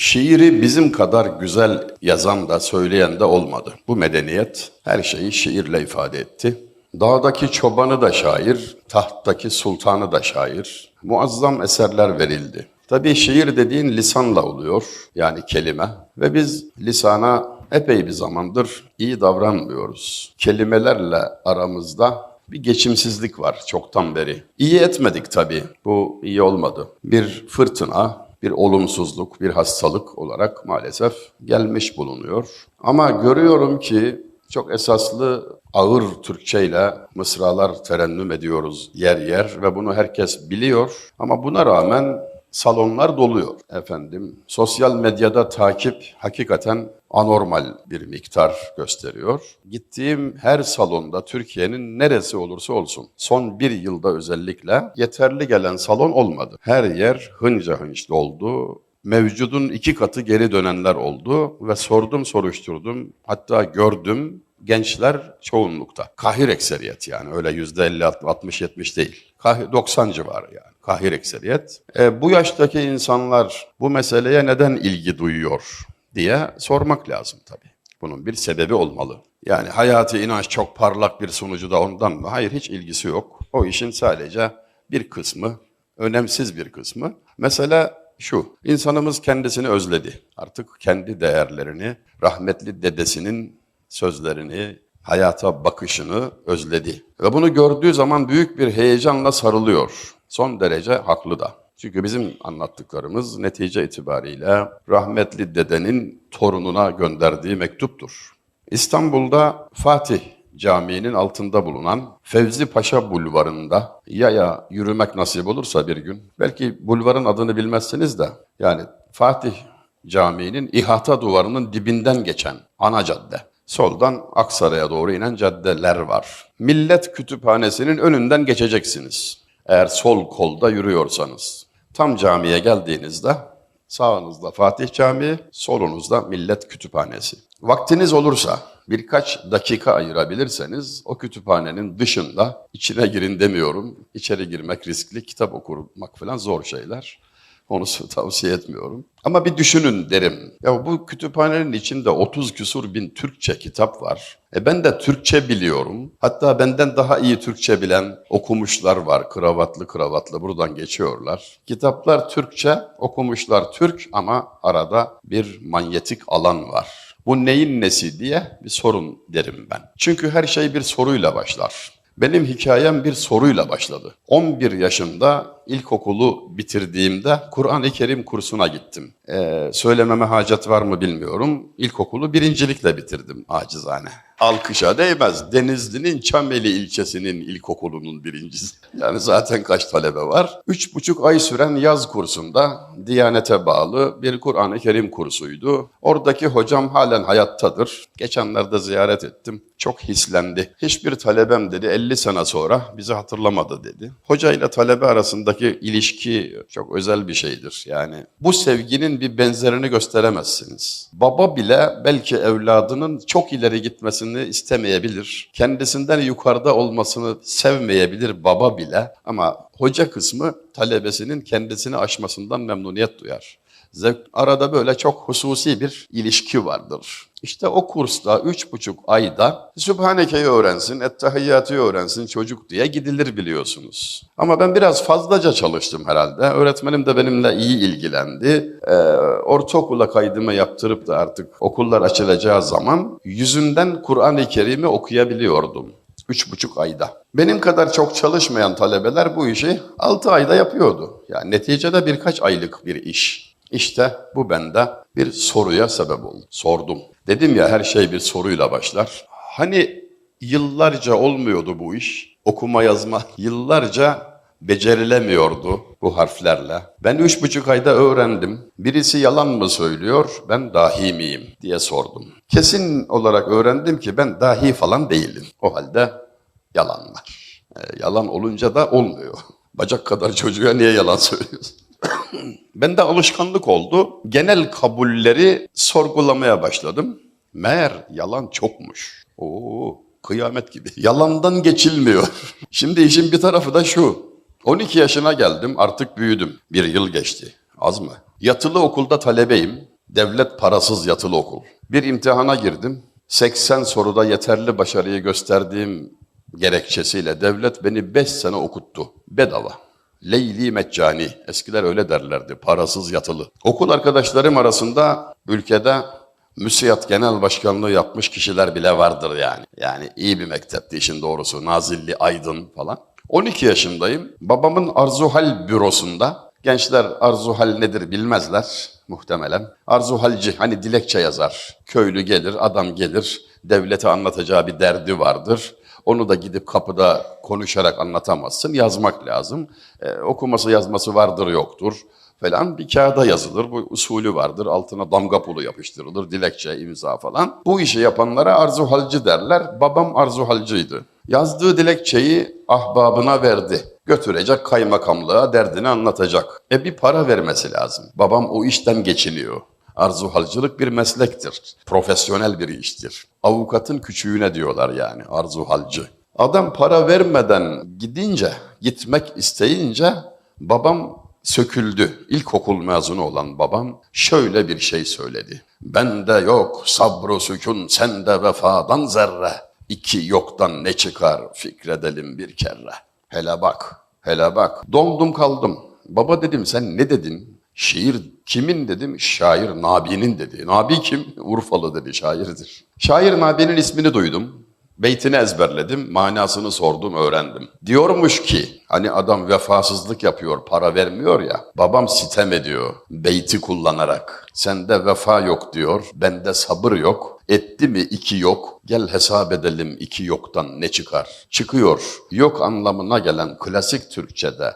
Şiiri bizim kadar güzel yazan da söyleyen de olmadı. Bu medeniyet her şeyi şiirle ifade etti. Dağdaki çobanı da şair, tahttaki sultanı da şair. Muazzam eserler verildi. Tabii şiir dediğin lisanla oluyor, yani kelime. Ve biz lisana epey bir zamandır iyi davranmıyoruz. Kelimelerle aramızda bir geçimsizlik var çoktan beri. İyi etmedik tabii, bu iyi olmadı. Bir fırtına, bir olumsuzluk, bir hastalık olarak maalesef gelmiş bulunuyor. Ama görüyorum ki çok esaslı ağır Türkçeyle mısralar terennüm ediyoruz yer yer ve bunu herkes biliyor. Ama buna rağmen salonlar doluyor efendim. Sosyal medyada takip hakikaten anormal bir miktar gösteriyor. Gittiğim her salonda Türkiye'nin neresi olursa olsun son bir yılda özellikle yeterli gelen salon olmadı. Her yer hınca hınç doldu. Mevcudun iki katı geri dönenler oldu ve sordum soruşturdum hatta gördüm gençler çoğunlukta. Kahir ekseriyet yani öyle yüzde 50 60 70 değil. Kahir, 90 civarı yani. Kahir ekseriyet. E, bu yaştaki insanlar bu meseleye neden ilgi duyuyor diye sormak lazım tabii. Bunun bir sebebi olmalı. Yani hayatı inanç çok parlak bir sunucu da ondan mı? Hayır hiç ilgisi yok. O işin sadece bir kısmı, önemsiz bir kısmı. Mesela şu, insanımız kendisini özledi. Artık kendi değerlerini, rahmetli dedesinin sözlerini, hayata bakışını özledi. Ve bunu gördüğü zaman büyük bir heyecanla sarılıyor. Son derece haklı da. Çünkü bizim anlattıklarımız netice itibariyle rahmetli dedenin torununa gönderdiği mektuptur. İstanbul'da Fatih Camii'nin altında bulunan Fevzi Paşa Bulvarı'nda yaya yürümek nasip olursa bir gün, belki bulvarın adını bilmezsiniz de, yani Fatih Camii'nin ihata duvarının dibinden geçen ana cadde. Soldan Aksaray'a doğru inen caddeler var. Millet Kütüphanesi'nin önünden geçeceksiniz. Eğer sol kolda yürüyorsanız. Tam camiye geldiğinizde sağınızda Fatih Camii, solunuzda Millet Kütüphanesi. Vaktiniz olursa birkaç dakika ayırabilirseniz o kütüphanenin dışında içine girin demiyorum. İçeri girmek riskli, kitap okumak falan zor şeyler. Onu tavsiye etmiyorum. Ama bir düşünün derim. Ya bu kütüphanenin içinde 30 küsur bin Türkçe kitap var. E ben de Türkçe biliyorum. Hatta benden daha iyi Türkçe bilen okumuşlar var. Kravatlı kravatlı buradan geçiyorlar. Kitaplar Türkçe, okumuşlar Türk ama arada bir manyetik alan var. Bu neyin nesi diye bir sorun derim ben. Çünkü her şey bir soruyla başlar. Benim hikayem bir soruyla başladı. 11 yaşında ilkokulu bitirdiğimde Kur'an-ı Kerim kursuna gittim. Ee, söylememe hacet var mı bilmiyorum. İlkokulu birincilikle bitirdim acizane. Alkışa değmez. Denizli'nin Çameli ilçesinin ilkokulunun birincisi. Yani zaten kaç talebe var. Üç buçuk ay süren yaz kursunda Diyanete bağlı bir Kur'an-ı Kerim kursuydu. Oradaki hocam halen hayattadır. Geçenlerde ziyaret ettim. Çok hislendi. Hiçbir talebem dedi 50 sene sonra bizi hatırlamadı dedi. Hoca ile talebe arasındaki ilişki çok özel bir şeydir. Yani bu sevginin bir benzerini gösteremezsiniz. Baba bile belki evladının çok ileri gitmesini istemeyebilir. Kendisinden yukarıda olmasını sevmeyebilir baba bile. Ama hoca kısmı talebesinin kendisini aşmasından memnuniyet duyar. Arada böyle çok hususi bir ilişki vardır. İşte o kursta üç buçuk ayda Sübhaneke'yi öğrensin, Ettehiyyat'ı öğrensin çocuk diye gidilir biliyorsunuz. Ama ben biraz fazlaca çalıştım herhalde. Öğretmenim de benimle iyi ilgilendi. Ee, ortaokula kaydımı yaptırıp da artık okullar açılacağı zaman yüzünden Kur'an-ı Kerim'i okuyabiliyordum. Üç buçuk ayda. Benim kadar çok çalışmayan talebeler bu işi altı ayda yapıyordu. Yani neticede birkaç aylık bir iş. İşte bu bende bir soruya sebep oldu. Sordum. Dedim ya her şey bir soruyla başlar. Hani yıllarca olmuyordu bu iş. Okuma yazma yıllarca becerilemiyordu bu harflerle. Ben üç buçuk ayda öğrendim. Birisi yalan mı söylüyor, ben dahi miyim diye sordum. Kesin olarak öğrendim ki ben dahi falan değilim. O halde yalan var. E, yalan olunca da olmuyor. Bacak kadar çocuğa niye yalan söylüyorsun? Bende alışkanlık oldu. Genel kabulleri sorgulamaya başladım. Meğer yalan çokmuş. Oo, kıyamet gibi. Yalandan geçilmiyor. Şimdi işin bir tarafı da şu. 12 yaşına geldim, artık büyüdüm. Bir yıl geçti. Az mı? Yatılı okulda talebeyim. Devlet parasız yatılı okul. Bir imtihana girdim. 80 soruda yeterli başarıyı gösterdiğim gerekçesiyle devlet beni 5 sene okuttu. Bedava. Leyli meccani. Eskiler öyle derlerdi. Parasız yatılı. Okul arkadaşlarım arasında ülkede müsiyat genel başkanlığı yapmış kişiler bile vardır yani. Yani iyi bir mektepti işin doğrusu. Nazilli, Aydın falan. 12 yaşındayım. Babamın Arzuhal bürosunda Gençler arzuhal nedir bilmezler muhtemelen. Arzuhalci hani dilekçe yazar. Köylü gelir, adam gelir. Devlete anlatacağı bir derdi vardır. Onu da gidip kapıda konuşarak anlatamazsın. Yazmak lazım. Ee, okuması yazması vardır yoktur falan bir kağıda yazılır. Bu usulü vardır. Altına damga pulu yapıştırılır. Dilekçe, imza falan. Bu işi yapanlara arzuhalcı derler. Babam arzuhalcıydı. Yazdığı dilekçeyi ahbabına verdi. Götürecek kaymakamlığa derdini anlatacak. E bir para vermesi lazım. Babam o işten geçiniyor. Arzuhalcılık bir meslektir. Profesyonel bir iştir. Avukatın küçüğüne diyorlar yani arzuhalcı. Adam para vermeden gidince, gitmek isteyince babam söküldü. İlkokul mezunu olan babam şöyle bir şey söyledi. Bende yok sabru sükun sende vefadan zerre. İki yoktan ne çıkar fikredelim bir kere. Hele bak, hele bak. Dondum kaldım. Baba dedim sen ne dedin? Şiir kimin dedim? Şair Nabi'nin dedi. Nabi kim? Urfalı dedi, şairdir. Şair Nabi'nin ismini duydum. Beytini ezberledim, manasını sordum, öğrendim. Diyormuş ki, hani adam vefasızlık yapıyor, para vermiyor ya, babam sitem ediyor, beyti kullanarak. Sende vefa yok diyor, bende sabır yok. Etti mi iki yok, gel hesap edelim iki yoktan ne çıkar? Çıkıyor, yok anlamına gelen klasik Türkçe'de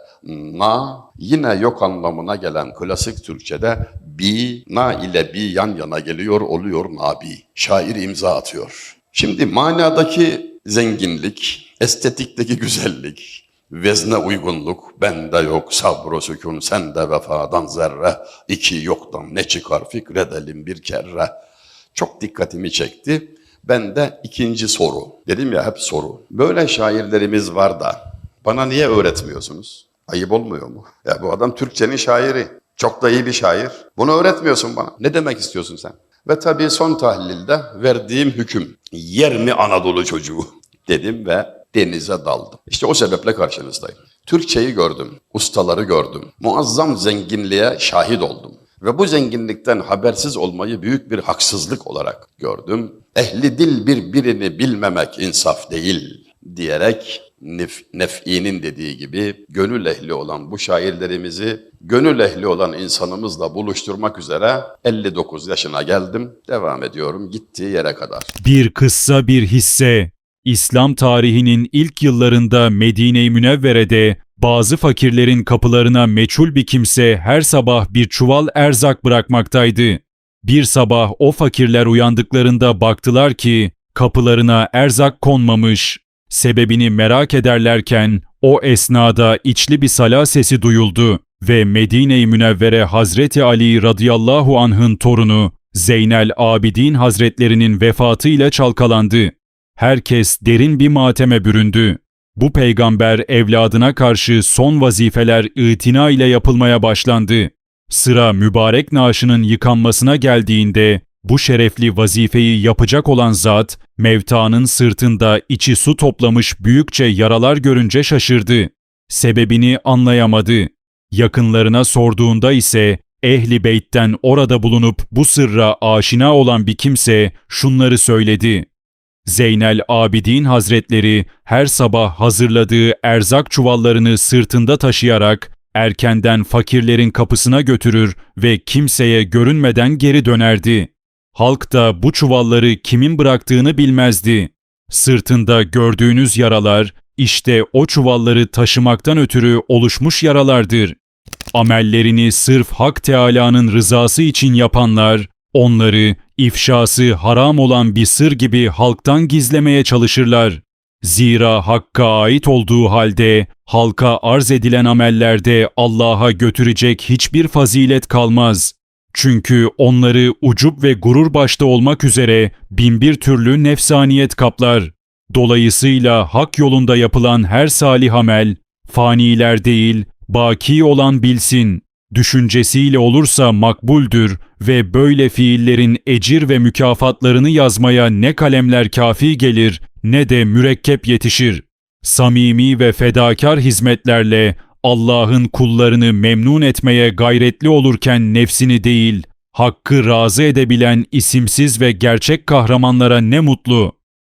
na, yine yok anlamına gelen klasik Türkçe'de bi, na ile bi yan yana geliyor, oluyor nabi. Şair imza atıyor. Şimdi manadaki zenginlik, estetikteki güzellik, vezne uygunluk, bende yok sabro sükun, sende vefadan zerre, iki yoktan ne çıkar fikredelim bir kere. Çok dikkatimi çekti. Ben de ikinci soru. Dedim ya hep soru. Böyle şairlerimiz var da bana niye öğretmiyorsunuz? Ayıp olmuyor mu? Ya bu adam Türkçenin şairi. Çok da iyi bir şair. Bunu öğretmiyorsun bana. Ne demek istiyorsun sen? Ve tabii son tahlilde verdiğim hüküm yer mi Anadolu çocuğu dedim ve denize daldım. İşte o sebeple karşınızdayım. Türkçeyi gördüm, ustaları gördüm, muazzam zenginliğe şahit oldum. Ve bu zenginlikten habersiz olmayı büyük bir haksızlık olarak gördüm. Ehli dil birbirini bilmemek insaf değil diyerek Nef, Nef'i'nin dediği gibi gönül ehli olan bu şairlerimizi gönül ehli olan insanımızla buluşturmak üzere 59 yaşına geldim. Devam ediyorum gittiği yere kadar. Bir kıssa bir hisse. İslam tarihinin ilk yıllarında Medine-i Münevvere'de bazı fakirlerin kapılarına meçhul bir kimse her sabah bir çuval erzak bırakmaktaydı. Bir sabah o fakirler uyandıklarında baktılar ki kapılarına erzak konmamış. Sebebini merak ederlerken o esnada içli bir sala sesi duyuldu ve Medine-i Münevvere Hazreti Ali radıyallahu anh'ın torunu Zeynel Abidin Hazretlerinin vefatıyla çalkalandı. Herkes derin bir mateme büründü. Bu peygamber evladına karşı son vazifeler itina ile yapılmaya başlandı. Sıra mübarek naaşının yıkanmasına geldiğinde bu şerefli vazifeyi yapacak olan zat, mevtanın sırtında içi su toplamış büyükçe yaralar görünce şaşırdı. Sebebini anlayamadı. Yakınlarına sorduğunda ise ehli beytten orada bulunup bu sırra aşina olan bir kimse şunları söyledi. Zeynel Abidin Hazretleri her sabah hazırladığı erzak çuvallarını sırtında taşıyarak erkenden fakirlerin kapısına götürür ve kimseye görünmeden geri dönerdi. Halk da bu çuvalları kimin bıraktığını bilmezdi. Sırtında gördüğünüz yaralar işte o çuvalları taşımaktan ötürü oluşmuş yaralardır. Amellerini sırf Hak Teâlâ'nın rızası için yapanlar, onları ifşası haram olan bir sır gibi halktan gizlemeye çalışırlar. Zira Hakk'a ait olduğu halde halka arz edilen amellerde Allah'a götürecek hiçbir fazilet kalmaz. Çünkü onları ucup ve gurur başta olmak üzere binbir türlü nefsaniyet kaplar. Dolayısıyla hak yolunda yapılan her salih amel, faniler değil, baki olan bilsin. düşüncesiyle olursa makbuldür ve böyle fiillerin ecir ve mükafatlarını yazmaya ne kalemler kafi gelir ne de mürekkep yetişir. Samimi ve fedakar hizmetlerle Allah'ın kullarını memnun etmeye gayretli olurken nefsini değil, hakkı razı edebilen isimsiz ve gerçek kahramanlara ne mutlu.